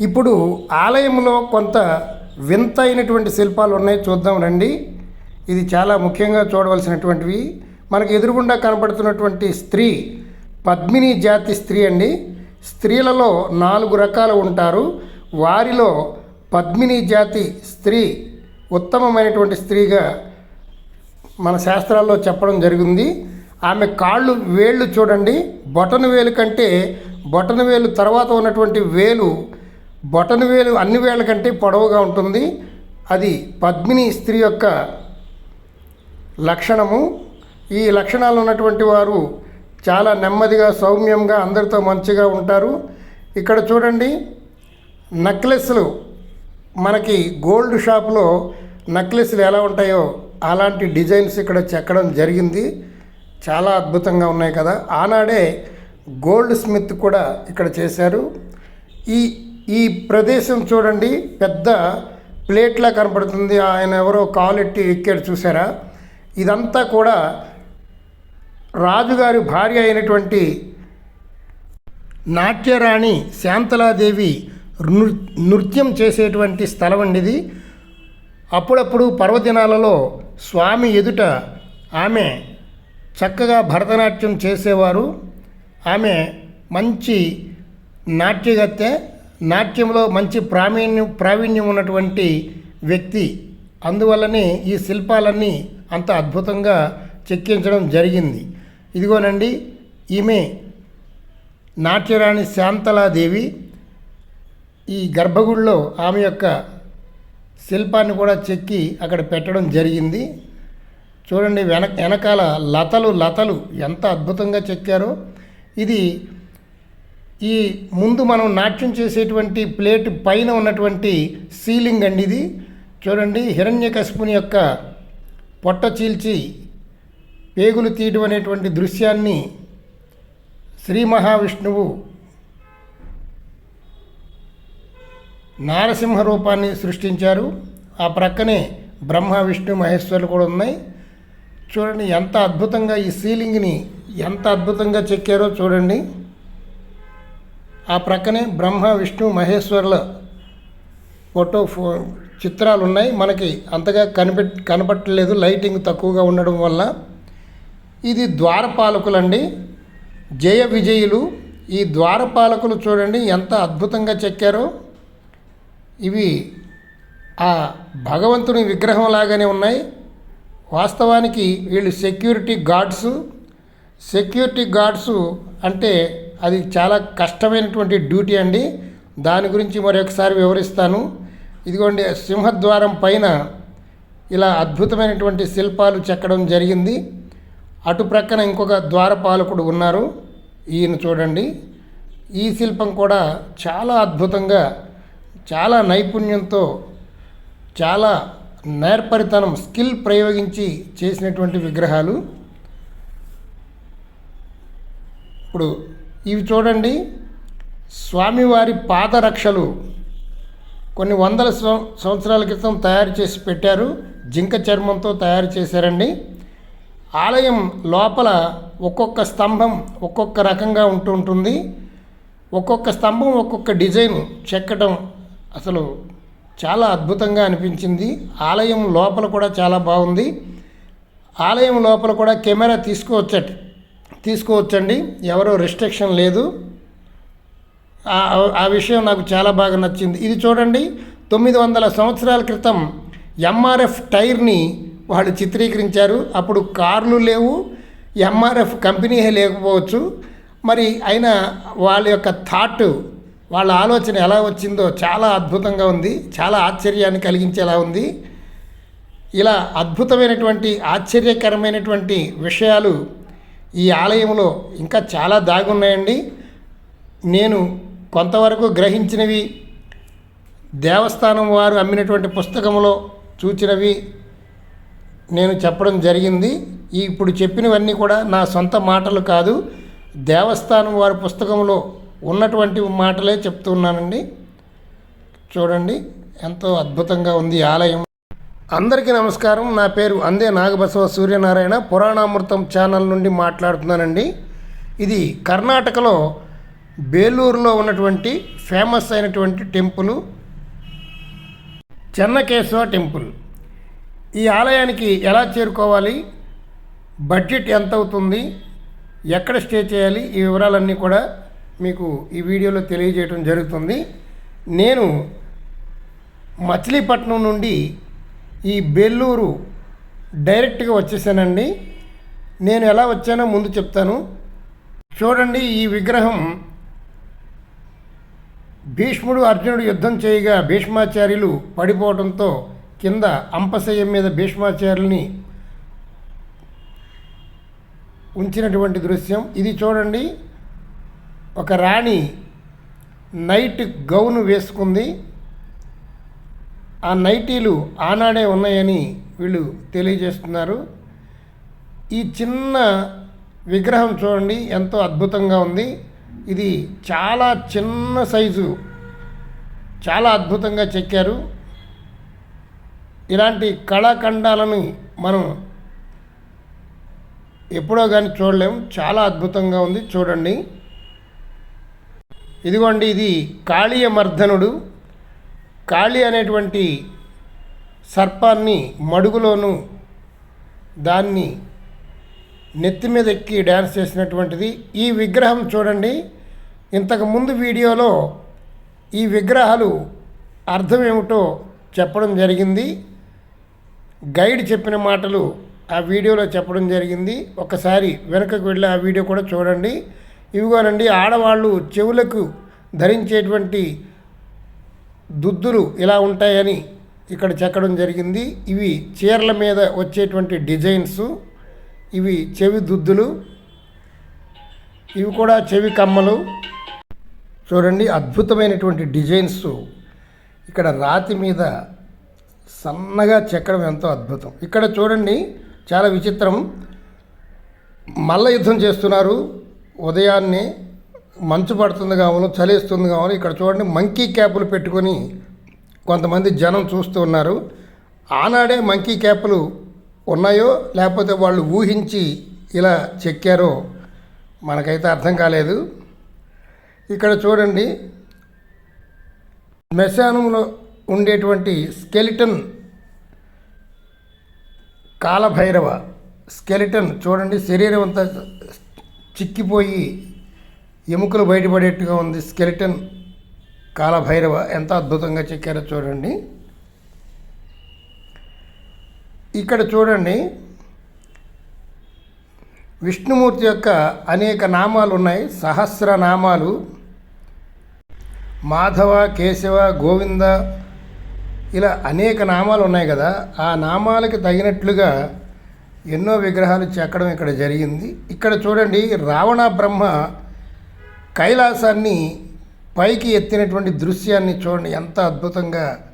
ఇప్పుడు ఆలయంలో కొంత వింత అయినటువంటి శిల్పాలు ఉన్నాయి. చూద్దాం రండి. ఇది చాలా ముఖ్యంగా చూడవలసినటువంటివి. మనకు ఎదురుగుండా కనబడుతున్నటువంటి స్త్రీ పద్మిని జాతి స్త్రీ అండి. స్త్రీలలో నాలుగు రకాలు ఉంటారు. వారిలో పద్మిని జాతి స్త్రీ ఉత్తమమైనటువంటి స్త్రీగా మన శాస్త్రాల్లో చెప్పడం జరిగింది. ఆమె కాళ్ళు వేళ్ళు చూడండి. బొటన వేలు కంటే బొటన వేలు తర్వాత ఉన్నటువంటి వేలు బొటన వేలు అన్ని వేళ్ళ కంటే పొడవుగా ఉంటుంది. అది పద్మిని స్త్రీ యొక్క లక్షణము. ఈ లక్షణాలు ఉన్నటువంటి వారు చాలా నెమ్మదిగా సౌమ్యంగా అందరితో మంచిగా ఉంటారు. ఇక్కడ చూడండి నెక్లెస్లు. మనకి గోల్డ్ షాప్లో నెక్లెస్లు ఎలా ఉంటాయో అలాంటి డిజైన్స్ ఇక్కడ చెక్కడం జరిగింది. చాలా అద్భుతంగా ఉన్నాయి కదా. ఆనాడే గోల్డ్ స్మిత్ కూడా ఇక్కడ చేశారు. ఈ ఈ ప్రదేశం చూడండి పెద్ద ప్లేట్లా కనపడుతుంది. ఆయన ఎవరో కాలెట్టి ఎక్కాడు చూసారా? ఇదంతా కూడా రాజుగారి భార్య అయినటువంటి నాట్యరాణి శాంతలాదేవి నృ నృత్యం చేసేటువంటి స్థలం అండి ఇది అప్పుడప్పుడు పర్వదినాలలో స్వామి ఎదుట ఆమె చక్కగా భరతనాట్యం చేసేవారు. ఆమె మంచి నాట్యగత్తె నాట్యంలో మంచి ప్రావీణ్యం ప్రావీణ్యం ఉన్నటువంటి వ్యక్తి. అందువల్లనే ఈ శిల్పాలన్నీ అంత అద్భుతంగా చెక్కించడం జరిగింది. ఇదిగోనండి ఈమె నాట్యరాణి శాంతలాదేవి. ఈ గర్భగుడిలో ఆమె యొక్క శిల్పాన్ని కూడా చెక్కి అక్కడ పెట్టడం జరిగింది. చూడండి వెన వెనకాల లతలు లతలు ఎంత అద్భుతంగా చెక్కారో. ఇది ఈ ముందు మనం నాట్యం చేసేటువంటి ప్లేట్ పైన ఉన్నటువంటి సీలింగ్ అండి ఇది. చూడండి హిరణ్యకశిపుని యొక్క పొట్ట చీల్చి పేగులు తీయడం అనేటువంటి దృశ్యాన్ని శ్రీ మహావిష్ణువు నారసింహ రూపాన్ని సృష్టించారు. ఆ ప్రక్కనే బ్రహ్మ విష్ణు మహేశ్వరులు కూడా ఉన్నాయి. చూడండి ఎంత అద్భుతంగా ఈ సీలింగ్ని ఎంత అద్భుతంగా చెక్కారో చూడండి. ఆ ప్రక్కనే బ్రహ్మ విష్ణు మహేశ్వరుల ఫోటో ఫో చిత్రాలు ఉన్నాయి మనకి అంతగా కనిపెట్ కనపట్టలేదు. లైటింగ్ తక్కువగా ఉండడం వల్ల. ఇది ద్వారపాలకులండి. జయ విజయులు ఈ ద్వారపాలకులు చూడండి ఎంత అద్భుతంగా చెక్కారో. ఇవి ఆ భగవంతుని విగ్రహం లాగానే ఉన్నాయి. వాస్తవానికి వీళ్ళు సెక్యూరిటీ గార్డ్స్. సెక్యూరిటీ గార్డ్స్ అంటే అది చాలా కష్టమైనటువంటి డ్యూటీ అండి. దాని గురించి మరొకసారి వివరిస్తాను. ఇదిగోండి సింహద్వారం పైన ఇలా అద్భుతమైనటువంటి శిల్పాలు చెక్కడం జరిగింది. అటు ప్రక్కన ఇంకొక ద్వారపాలకుడు ఉన్నారు. ఈయన చూడండి. ఈ శిల్పం కూడా చాలా అద్భుతంగా చాలా నైపుణ్యంతో చాలా నేర్పరితనం స్కిల్ ప్రయోగించి చేసినటువంటి విగ్రహాలు. ఇప్పుడు ఇవి చూడండి. స్వామివారి పాదరక్షలు కొన్ని వందల సంవత్సరాల క్రితం తయారు చేసి పెట్టారు. జింక చర్మంతో తయారు చేశారండి. ఆలయం లోపల ఒక్కొక్క స్తంభం ఒక్కొక్క రకంగా ఉంటూ ఉంటుంది. ఒక్కొక్క స్తంభం ఒక్కొక్క డిజైన్ చెక్కడం అసలు చాలా అద్భుతంగా అనిపించింది. ఆలయం లోపల కూడా చాలా బాగుంది. ఆలయం లోపల కూడా కెమెరా తీసుకోవచ్చట. తీసుకోవచ్చండి. ఎవరో రిస్ట్రిక్షన్ లేదు. ఆ- ఆ విషయం నాకు చాలా బాగా నచ్చింది. ఇది చూడండి తొమ్మిది వందల సంవత్సరాల క్రితం ఎంఆర్ఎఫ్ టైర్ని వాళ్ళు చిత్రీకరించారు. అప్పుడు కార్లు లేవు ఎంఆర్ఎఫ్ కంపెనీ లేకపోవచ్చు. మరి అయినా వాళ్ళ యొక్క థాట్ వాళ్ళ ఆలోచన ఎలా వచ్చిందో చాలా అద్భుతంగా ఉంది. చాలా ఆశ్చర్యాన్ని కలిగించేలా ఉంది. ఇలా అద్భుతమైనటువంటి ఆశ్చర్యకరమైనటువంటి విషయాలు ఈ ఆలయంలో ఇంకా చాలా దాగున్నాయండి. నేను కొంతవరకు గ్రహించినవి దేవస్థానం వారు అమ్మినటువంటి పుస్తకంలో చూచినవి నేను చెప్పడం జరిగింది. ఈ ఇప్పుడు చెప్పినవన్నీ కూడా నా సొంత మాటలు కాదు దేవస్థానం వారి పుస్తకంలో ఉన్నటువంటి మాటలే చెప్తున్నానండి చూడండి ఎంతో అద్భుతంగా ఉంది ఆలయం. అందరికీ నమస్కారం. నా పేరు అందే నాగబసవ సూర్యనారాయణ. పురాణామృతం ఛానల్ నుండి మాట్లాడుతున్నానండి. ఇది కర్ణాటకలో బేలూరులో ఉన్నటువంటి ఫేమస్ అయినటువంటి టెంపుల్. చెన్నకేశవ టెంపుల్. ఈ ఆలయానికి ఎలా చేరుకోవాలి? బడ్జెట్ ఎంత అవుతుంది? ఎక్కడ స్టే చేయాలి? ఈ వివరాలన్నీ కూడా మీకు ఈ వీడియోలో తెలియజేయడం జరుగుతుంది. నేను మచిలీపట్నం నుండి ఈ బెల్లూరు డైరెక్ట్గా వచ్చేసానండి. నేను ఎలా వచ్చానో ముందు చెప్తాను. చూడండి ఈ విగ్రహం. భీష్ముడు అర్జునుడు యుద్ధం చేయగా భీష్మాచార్యులు పడిపోవడంతో కింద అంపశయ్యం మీద భీష్మాచార్యుల్ని ఉంచినటువంటి దృశ్యం. ఇది చూడండి. ఒక రాణి నైట్ గౌను వేసుకుంది. ఆ నైటీలు ఆనాడే ఉన్నాయని వీళ్ళు తెలియజేస్తున్నారు. ఈ చిన్న విగ్రహం చూడండి ఎంతో అద్భుతంగా ఉంది. ఇది చాలా చిన్న సైజు చాలా అద్భుతంగా చెక్కారు. ఇలాంటి కళాఖండాలను మనం ఎప్పుడో కానీ చూడలేము చాలా అద్భుతంగా ఉంది చూడండి. ఇదిగోండి ఇది కాళీయ మర్దనుడు కాళీ అనేటువంటి సర్పాన్ని మడుగులోను దాన్ని నెత్తి మీద ఎక్కి డ్యాన్స్ చేసినటువంటిది. ఈ విగ్రహం చూడండి. ఇంతకుముందు వీడియోలో ఈ విగ్రహాలు అర్థం ఏమిటో చెప్పడం జరిగింది. గైడ్ చెప్పిన మాటలు ఆ వీడియోలో చెప్పడం జరిగింది. ఒకసారి వెనుకకు వెళ్ళి ఆ వీడియో కూడా చూడండి. ఇవిగోనండి ఆడవాళ్ళు చెవులకు ధరించేటువంటి దుద్దులు ఇలా ఉంటాయని ఇక్కడ చెక్కడం జరిగింది. ఇవి చీరల మీద వచ్చేటువంటి డిజైన్స్ ఇవి చెవి దుద్దులు ఇవి కూడా చెవి కమ్మలు. చూడండి అద్భుతమైనటువంటి డిజైన్స్. ఇక్కడ రాతి మీద సన్నగా చెక్కడం ఎంతో అద్భుతం. ఇక్కడ చూడండి చాలా విచిత్రం. మల్ల యుద్ధం చేస్తున్నారు ఉదయాన్నే. మంచు పడుతుంది కావాలి చలేస్తుంది కావాలి ఇక్కడ చూడండి మంకీ క్యాపులు పెట్టుకొని కొంతమంది జనం చూస్తూ ఉన్నారు. ఆనాడే మంకీ క్యాపులు ఉన్నాయో లేకపోతే వాళ్ళు ఊహించి ఇలా చెక్కారో మనకైతే అర్థం కాలేదు. ఇక్కడ చూడండి మెశానంలో ఉండేటువంటి స్కెలిటన్ కాలభైరవ స్కెలిటన్ చూడండి శరీరం అంతా చిక్కిపోయి ఎముకలు బయటపడేట్టుగా ఉంది స్కెలిటన్ కాలభైరవ. ఎంత అద్భుతంగా చెక్కారో చూడండి. ఇక్కడ చూడండి. విష్ణుమూర్తి యొక్క అనేక నామాలు ఉన్నాయి. సహస్ర నామాలు. మాధవ కేశవ గోవింద ఇలా అనేక నామాలు ఉన్నాయి కదా. ఆ నామాలకి తగినట్లుగా ఎన్నో విగ్రహాలు చెక్కడం ఇక్కడ జరిగింది. ఇక్కడ చూడండి రావణ బ్రహ్మ కైలాసాన్ని పైకి ఎత్తినటువంటి దృశ్యాన్ని చూడండి. ఎంత అద్భుతంగా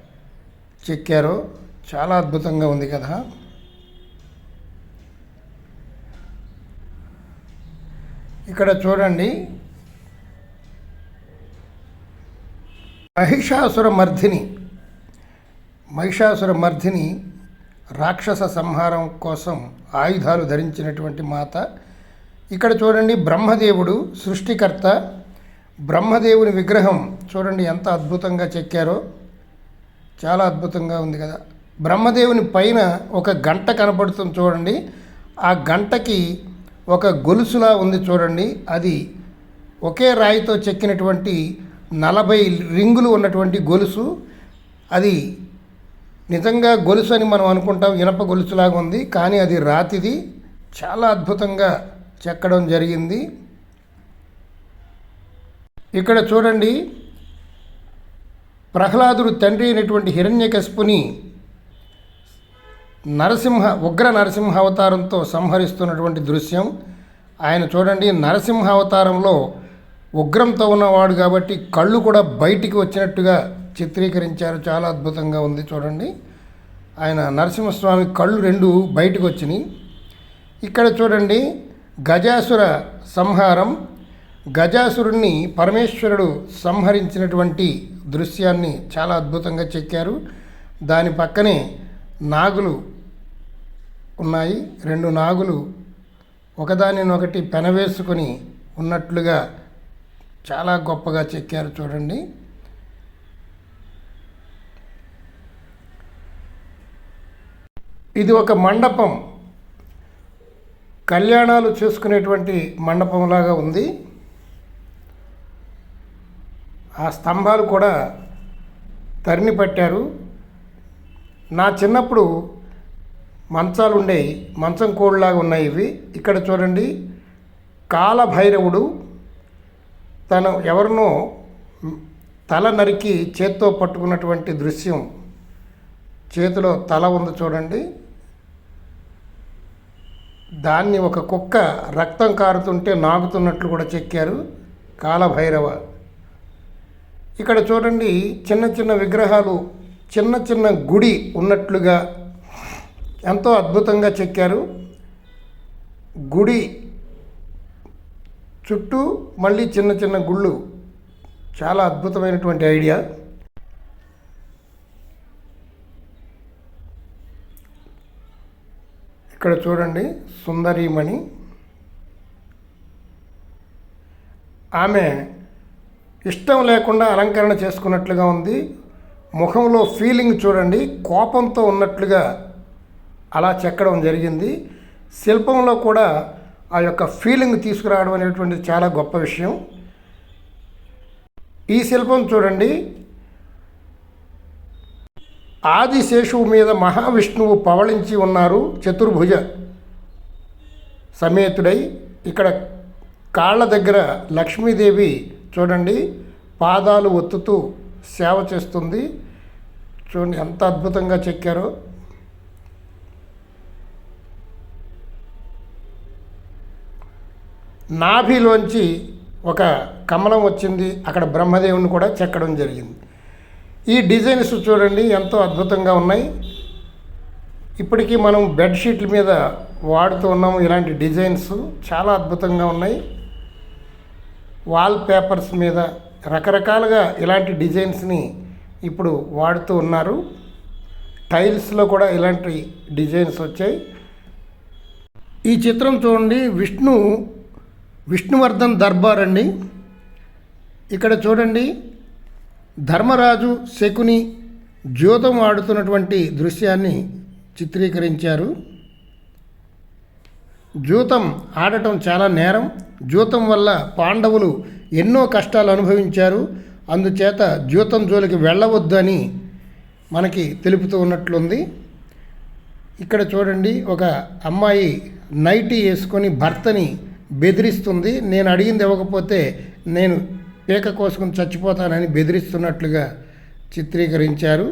చెక్కారో చాలా అద్భుతంగా ఉంది కదా. ఇక్కడ చూడండి. మహిషాసుర మర్ధిని మహిషాసుర మర్ధిని రాక్షస సంహారం కోసం ఆయుధాలు ధరించినటువంటి మాత ఇక్కడ చూడండి బ్రహ్మదేవుడు సృష్టికర్త. బ్రహ్మదేవుని విగ్రహం చూడండి ఎంత అద్భుతంగా చెక్కారో. చాలా అద్భుతంగా ఉంది కదా. బ్రహ్మదేవుని పైన ఒక గంట కనపడుతుంది చూడండి. ఆ గంటకి ఒక గొలుసులా ఉంది చూడండి. అది ఒకే రాయితో చెక్కినటువంటి నలభై రింగులు ఉన్నటువంటి గొలుసు. అది నిజంగా గొలుసు అని మనం అనుకుంటాం ఇనప గొలుసులాగా ఉంది. కానీ అది రాతిది. చాలా అద్భుతంగా చెక్కడం జరిగింది. ఇక్కడ చూడండి ప్రహ్లాదుడు తండ్రి అయినటువంటి హిరణ్యకశిపుని నరసింహ ఉగ్ర నరసింహ అవతారంతో సంహరిస్తున్నటువంటి దృశ్యం. ఆయన చూడండి నరసింహ అవతారంలో ఉగ్రంతో ఉన్నవాడు కాబట్టి కళ్ళు కూడా బయటికి వచ్చినట్టుగా చిత్రీకరించారు. చాలా అద్భుతంగా ఉంది చూడండి. ఆయన నరసింహస్వామి కళ్ళు రెండు బయటకు వచ్చినాయి. ఇక్కడ చూడండి గజాసుర సంహారం గజాసురుణ్ణి పరమేశ్వరుడు సంహరించినటువంటి దృశ్యాన్ని చాలా అద్భుతంగా చెక్కారు. దాని పక్కనే నాగులు ఉన్నాయి. రెండు నాగులు ఒకదానినొకటి పెనవేసుకొని ఉన్నట్లుగా చాలా గొప్పగా చెక్కారు చూడండి. ఇది ఒక మండపం. కళ్యాణాలు చేసుకునేటువంటి మండపంలాగా ఉంది. ఆ స్తంభాలు కూడా తరిని పట్టారు. నా చిన్నప్పుడు మంచాలు ఉండేవి మంచం కోళ్ళలాగా ఉన్నాయి ఇవి. ఇక్కడ చూడండి కాలభైరవుడు తను ఎవరినో తల నరికి చేత్తో పట్టుకున్నటువంటి దృశ్యం. చేతిలో తల ఉంది చూడండి. దాన్ని ఒక కుక్క రక్తం కారుతుంటే నాగుతున్నట్లు కూడా చెక్కారు కాలభైరవ. ఇక్కడ చూడండి చిన్న చిన్న విగ్రహాలు చిన్న చిన్న గుడి ఉన్నట్లుగా ఎంతో అద్భుతంగా చెక్కారు. గుడి చుట్టూ మళ్ళీ చిన్న చిన్న గుళ్ళు. చాలా అద్భుతమైనటువంటి ఐడియా. ఇక్కడ చూడండి సుందరీమణి. ఆమె ఇష్టం లేకుండా అలంకరణ చేసుకున్నట్లుగా ఉంది. ముఖంలో ఫీలింగ్ చూడండి కోపంతో ఉన్నట్లుగా అలా చెక్కడం జరిగింది. శిల్పంలో కూడా ఆ యొక్క ఫీలింగ్ తీసుకురావడం అనేటువంటిది చాలా గొప్ప విషయం. ఈ శిల్పం చూడండి ఆదిశేషువు మీద మహావిష్ణువు పవళించి ఉన్నారు చతుర్భుజ సమేతుడై. ఇక్కడ కాళ్ళ దగ్గర లక్ష్మీదేవి చూడండి పాదాలు ఒత్తుతూ సేవ చేస్తుంది. చూడండి ఎంత అద్భుతంగా చెక్కారో. నాభిలోంచి ఒక కమలం వచ్చింది. అక్కడ బ్రహ్మదేవుని కూడా చెక్కడం జరిగింది. ఈ డిజైన్స్ చూడండి ఎంతో అద్భుతంగా ఉన్నాయి. ఇప్పటికీ మనం బెడ్షీట్ల మీద వాడుతూ ఉన్నాము ఇలాంటి డిజైన్స్. చాలా అద్భుతంగా ఉన్నాయి. వాల్ పేపర్స్ మీద రకరకాలుగా ఇలాంటి డిజైన్స్ని ఇప్పుడు వాడుతూ ఉన్నారు. టైల్స్లో కూడా ఇలాంటి డిజైన్స్ వచ్చాయి. ఈ చిత్రం చూడండి విష్ణు విష్ణువర్ధన్ దర్బార్ అండి. ఇక్కడ చూడండి ధర్మరాజు శకుని జ్యోతం ఆడుతున్నటువంటి దృశ్యాన్ని చిత్రీకరించారు. జూతం ఆడటం చాలా నేరం. జూతం వల్ల పాండవులు ఎన్నో కష్టాలు అనుభవించారు. అందుచేత జూతం జోలికి వెళ్ళవద్దని మనకి తెలుపుతూ ఉన్నట్లుంది. ఇక్కడ చూడండి ఒక అమ్మాయి నైటీ వేసుకొని భర్తని బెదిరిస్తుంది. నేను అడిగింది ఇవ్వకపోతే నేను పీక కోసుకుని చచ్చిపోతానని బెదిరిస్తున్నట్లుగా చిత్రీకరించారు.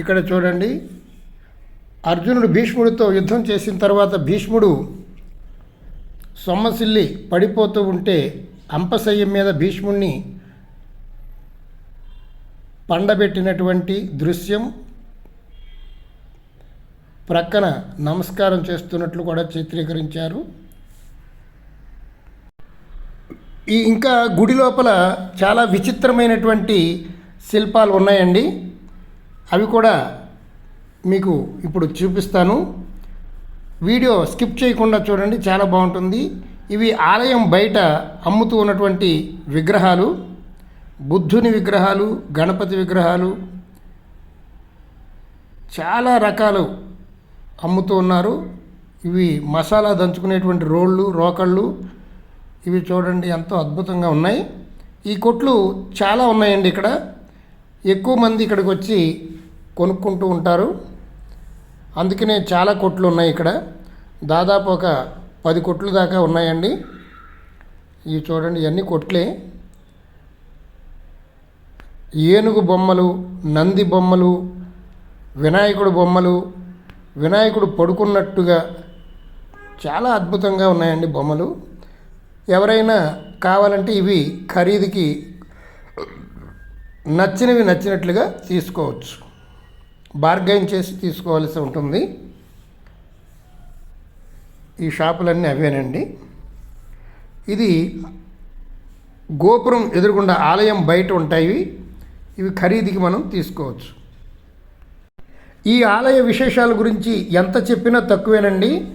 ఇక్కడ చూడండి అర్జునుడు భీష్ముడితో యుద్ధం చేసిన తర్వాత భీష్ముడు సొమ్మసిల్లి పడిపోతూ ఉంటే అంపశయ్యం మీద భీష్ముడిని పండబెట్టినటువంటి దృశ్యం ప్రక్కన నమస్కారం చేస్తున్నట్లు కూడా చిత్రీకరించారు. ఈ ఇంకా గుడి లోపల చాలా విచిత్రమైనటువంటి శిల్పాలు ఉన్నాయండి. అవి కూడా మీకు ఇప్పుడు చూపిస్తాను. వీడియో స్కిప్ చేయకుండా చూడండి చాలా బాగుంటుంది. ఇవి ఆలయం బయట అమ్ముతూ ఉన్నటువంటి విగ్రహాలు. బుద్ధుని విగ్రహాలు గణపతి విగ్రహాలు చాలా రకాలు అమ్ముతూ ఉన్నారు. ఇవి మసాలా దంచుకునేటువంటి రోళ్ళు రోకళ్ళు ఇవి చూడండి ఎంతో అద్భుతంగా ఉన్నాయి. ఈ కొట్లు చాలా ఉన్నాయండి ఇక్కడ. ఎక్కువ మంది ఇక్కడికి వచ్చి కొనుక్కుంటూ ఉంటారు. అందుకనే చాలా కొట్లు ఉన్నాయి ఇక్కడ. దాదాపు ఒక పది కొట్లు దాకా ఉన్నాయండి. ఇవి చూడండి ఇవన్నీ కొట్లే. ఏనుగు బొమ్మలు నంది బొమ్మలు వినాయకుడు బొమ్మలు వినాయకుడు పడుకున్నట్టుగా చాలా అద్భుతంగా ఉన్నాయండి బొమ్మలు. ఎవరైనా కావాలంటే ఇవి ఖరీదుకి నచ్చినవి నచ్చినట్లుగా తీసుకోవచ్చు. బార్గైన్ చేసి తీసుకోవాల్సి ఉంటుంది. ఈ షాపులన్నీ అవేనండి. ఇది గోపురం ఎదురుగుండా ఆలయం బయట ఉంటాయి. ఇవి ఖరీదుకి మనం తీసుకోవచ్చు. ఈ ఆలయ విశేషాల గురించి ఎంత చెప్పినా తక్కువేనండి.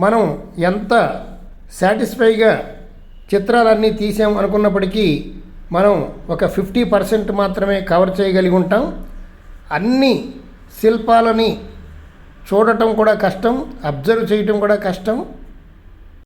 మనం ఎంత సాటిస్ఫైగా చిత్రాలన్నీ తీసాం అనుకున్నప్పటికీ మనం ఒక ఫిఫ్టీ పర్సెంట్ మాత్రమే కవర్ చేయగలిగి ఉంటాం. అన్ని శిల్పాలని చూడటం కూడా కష్టం అబ్జర్వ్ చేయటం కూడా కష్టం.